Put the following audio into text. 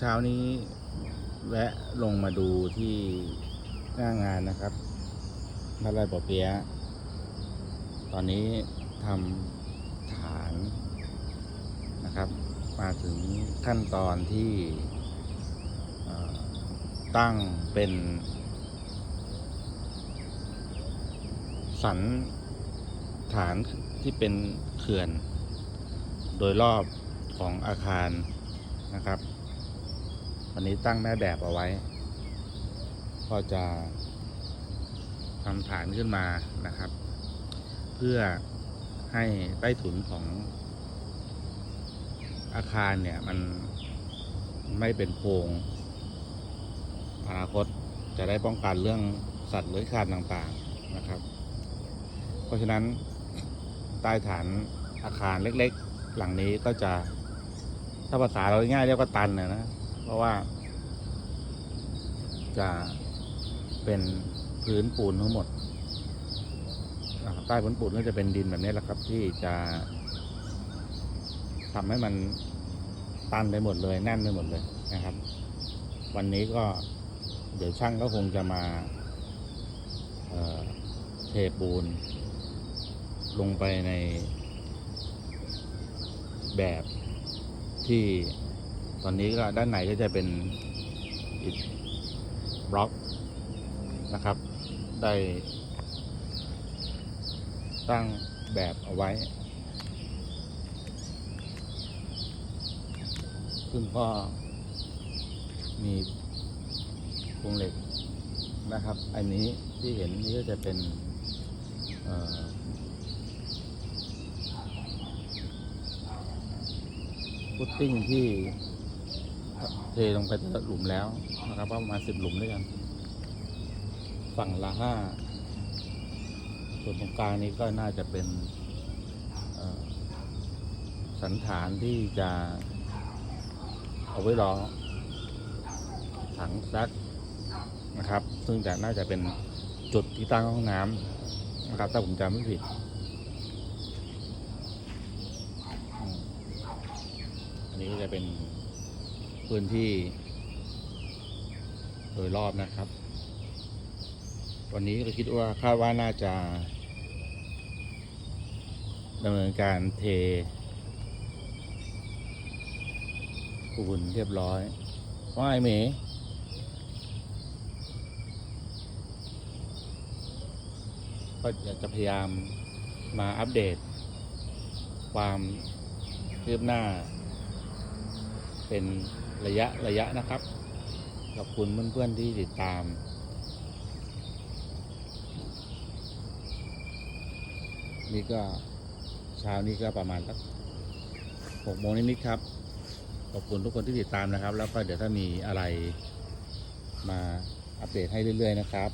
เช้านี้แวะลงมาดูที่หน้างานนะครับบ้านไร่ปอเปียะตอนนี้ทำฐานนะครับ มาถึงขั้นตอนที่ตั้งเป็น สันฐานที่เป็นเขื่อน โดยรอบของอาคารนะครับ วันนี้ตั้งแม่แบบเอาไว้ ก็จะทำฐานขึ้นมานะครับ เพื่อให้ใต้ถุนของอาคารเนี่ยมันไม่เป็นโพรงอนาคตจะได้ป้องกันเรื่องสัตว์เลื้อยคลานต่างๆนะครับ เพราะฉะนั้นใต้ฐานอาคารเล็กๆ หลังนี้ก็จะถ้าภาษาเราง่ายๆเรียกว่าตันนะนะ เพราะว่า จะเป็นพื้นปูนทั้งหมด ใต้พื้นปูนก็จะเป็นดินแบบนี้แหละครับ ที่จะทำให้มันตันไปหมดเลย แน่นไปหมดเลยนะครับ วันนี้ก็เดี๋ยวช่างก็คงจะมาเเทปูน ลงไปในแบบที่ อนนี้ก็ด้านในก็จะเป็นอิฐบล็อกนะครับ ได้ ตั้งแบบเอาไว้ ซึ่งก็มีโครงเหล็กนะครับ อันนี้ที่เห็นนี่ก็จะเป็นพุตติ้งที่ เทลงไปแต่ละหลุมแล้วนะครับประมาณสิบหลุมด้วยกัน ฝั่งละห้าส่วนตรงกลางนี้ก็น่าจะเป็นสันฐานที่จะเอาไว้รอถังซักนะครับ ซึ่งจะน่าจะเป็นจุดที่ตั้งห้องน้ำนะครับ ถ้าผมจำไม่ผิดอันนี้ก็จะเป็น พื้นที่ โดยรอบนะครับวันนี้ก็คิดว่าคาดว่าน่าจะดำเนินการเทปูนเรียบร้อยว่าไอเมก็อยากจะพยายามมาอัปเดต ความคืบหน้า เป็น ระยะระยะนะครับ ขอบคุณเพื่อนๆที่ติดตาม นี่ก็เช้านี้ก็ประมาณสักหกโมงนิดๆครับ ขอบคุณทุกคนที่ติดตามนะครับ แล้วก็เดี๋ยวถ้ามีอะไรมาอัปเดตให้เรื่อย ๆ นะครับ